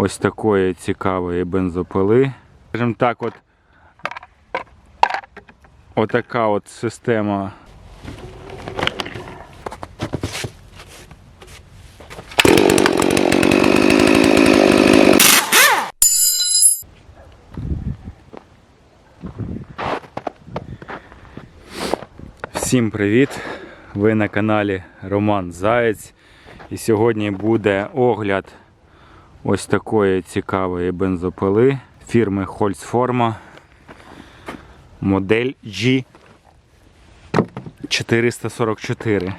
ось такої цікавої бензопили. Скажімо так, от отака от система. Всім привіт! Ви на каналі Роман Заєць. І сьогодні буде огляд ось такої цікавої бензопили фірми Holzforma модель G444.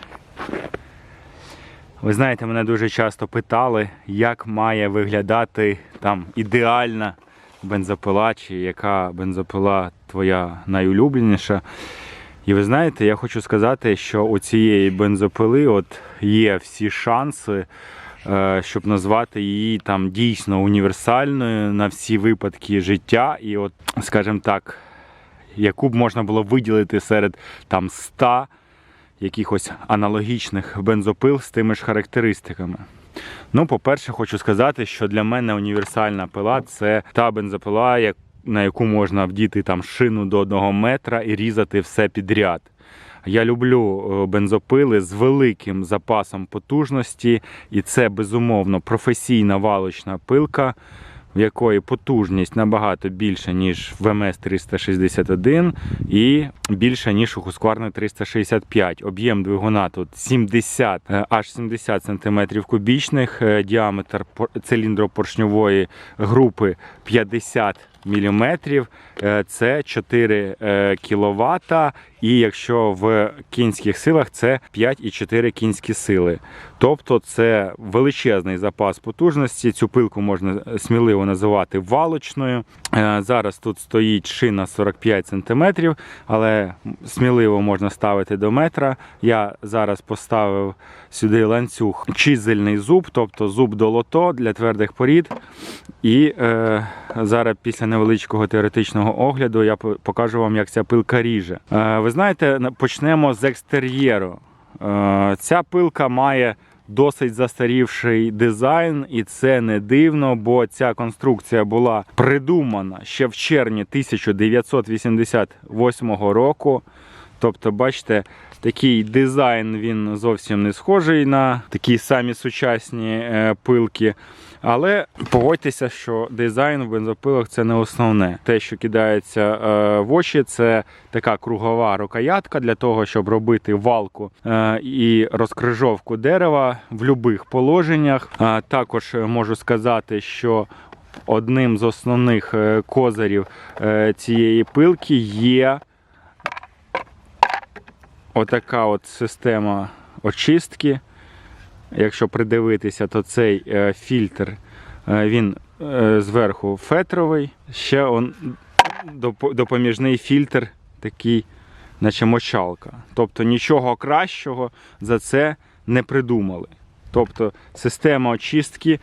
Ви знаєте, мене дуже часто питали, як має виглядати там ідеальна бензопила, чи яка бензопила твоя найулюбленіша. І ви знаєте, я хочу сказати, що у цієї бензопили от є всі шанси, щоб назвати її там дійсно універсальною на всі випадки життя. І от, скажімо так, яку б можна було виділити серед там 100 якихось аналогічних бензопил з тими ж характеристиками. Ну, по-перше, хочу сказати, що для мене універсальна пила це та бензопила, на яку можна вдіти там шину до одного метра і різати все підряд. Я люблю е, бензопили з великим запасом потужності, і це безумовно професійна валочна пилка, в якої потужність набагато більша, ніж в МС 361 і більша, ніж у Husqvarna 365. Об'єм двигуна тут 70, е, аж 70 см кубічних, е, діаметр пор- циліндропоршньової групи 50 мм. Це 4 кВт, і якщо в кінських силах це 5,4 кінські сили. Тобто це величезний запас потужності. Цю пилку можна сміливо називати валочною. Е, Зараз тут стоїть шина 45 см, але сміливо можна ставити до метра. Я зараз поставив сюди ланцюг чизельний зуб, тобто зуб до лото для твердих порід. І е, зараз після невеличкого теоретичного огляду я покажу вам, як ця пилка ріже. Е, ви знаєте, почнемо з екстер'єру. Е, ця пилка має досить застарівший дизайн, і це не дивно, бо ця конструкція була придумана ще в червні 1988 року. Тобто, бачите, такий дизайн він зовсім не схожий на такі самі сучасні е, пилки. Але погодьтеся, що дизайн в бензопилах це не основне. Те, що кидається е, в очі, це така кругова рукоятка для того, щоб робити валку е, і розкрижовку дерева в будь-яких положеннях. Також можу сказати, що одним з основних козирів цієї пилки є отака от система очистки. Якщо придивитися, то цей е, фільтр е, він е, зверху фетровий. Ще он, доп- допоміжний фільтр такий, наче мочалка. Тобто нічого кращого за це не придумали. Тобто система очистки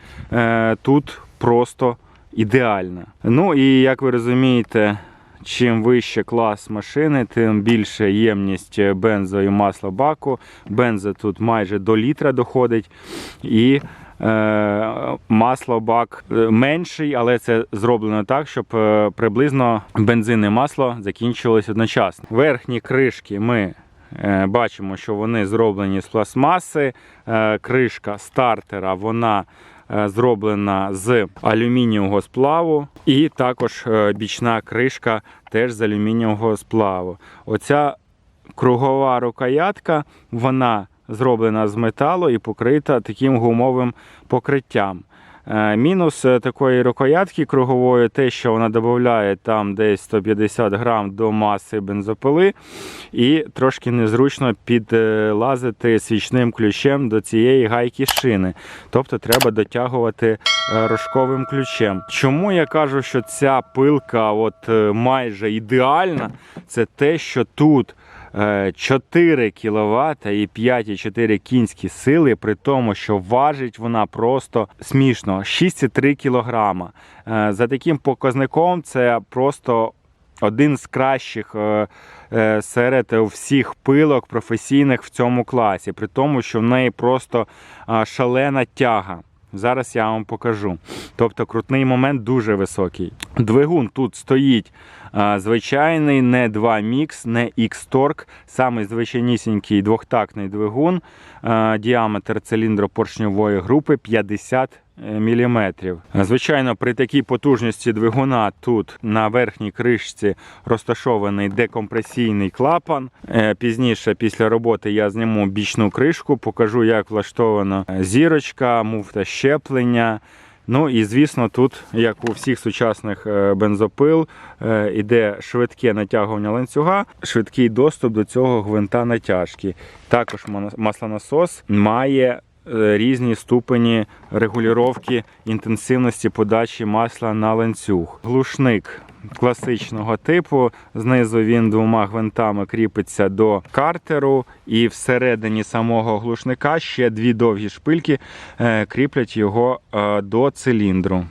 тут просто ідеальна. Ну і як ви розумієте, чим вище клас машини, тим більше ємність бензо і масла баку. Бензо тут майже до літра доходить. І е, масло бак е, менший, але це зроблено так, щоб е, приблизно бензин і масло закінчилось одночасно. Верхні кришки ми е, бачимо, що вони зроблені з пластмаси. Кришка стартера вона зроблена з алюмінієвого сплаву, і також е, бічна кришка теж з алюмінієвого сплаву. Оця кругова рукоятка, вона зроблена з металу і покрита таким гумовим покриттям. Е, Мінус е, такої рукоятки кругової те, що вона додає там десь 150 грам до маси бензопили, і трошки незручно підлазити свічним ключем до цієї гайки шини. Тобто треба дотягувати е, рожковим ключем. Чому я кажу, що ця пилка от майже ідеальна? Це те, що тут 4 кВт і 5,4 кінські сили, при тому, що важить вона просто смішно 6,3 кг. Е, За таким показником це просто один з кращих е, е, серед всіх пилок професійних в цьому класі, при тому, що в неї просто шалена тяга. Зараз я вам покажу. Тобто крутний момент дуже високий. Двигун тут стоїть а, звичайний, не 2 мікс, не X-Torque, саме звичайнісінький двохтактний двигун. А, діаметр циліндропоршньової групи 50 мм. Звичайно, при такій потужності двигуна тут на верхній кришці розташований декомпресійний клапан. Е, Пізніше, після роботи, я зніму бічну кришку, покажу, як влаштована зірочка, муфта щеплення. Ну і звісно, тут, як у всіх сучасних е, бензопил, е, іде швидке натягування ланцюга, швидкий доступ до цього гвинта натяжки. Також маслонасос має е, різні ступені регулювання інтенсивності подачі масла на ланцюг. Глушник класичного типу. Знизу він двома гвинтами кріпиться до картеру, і всередині самого глушника ще дві довгі шпильки е, кріплять його е, до циліндру.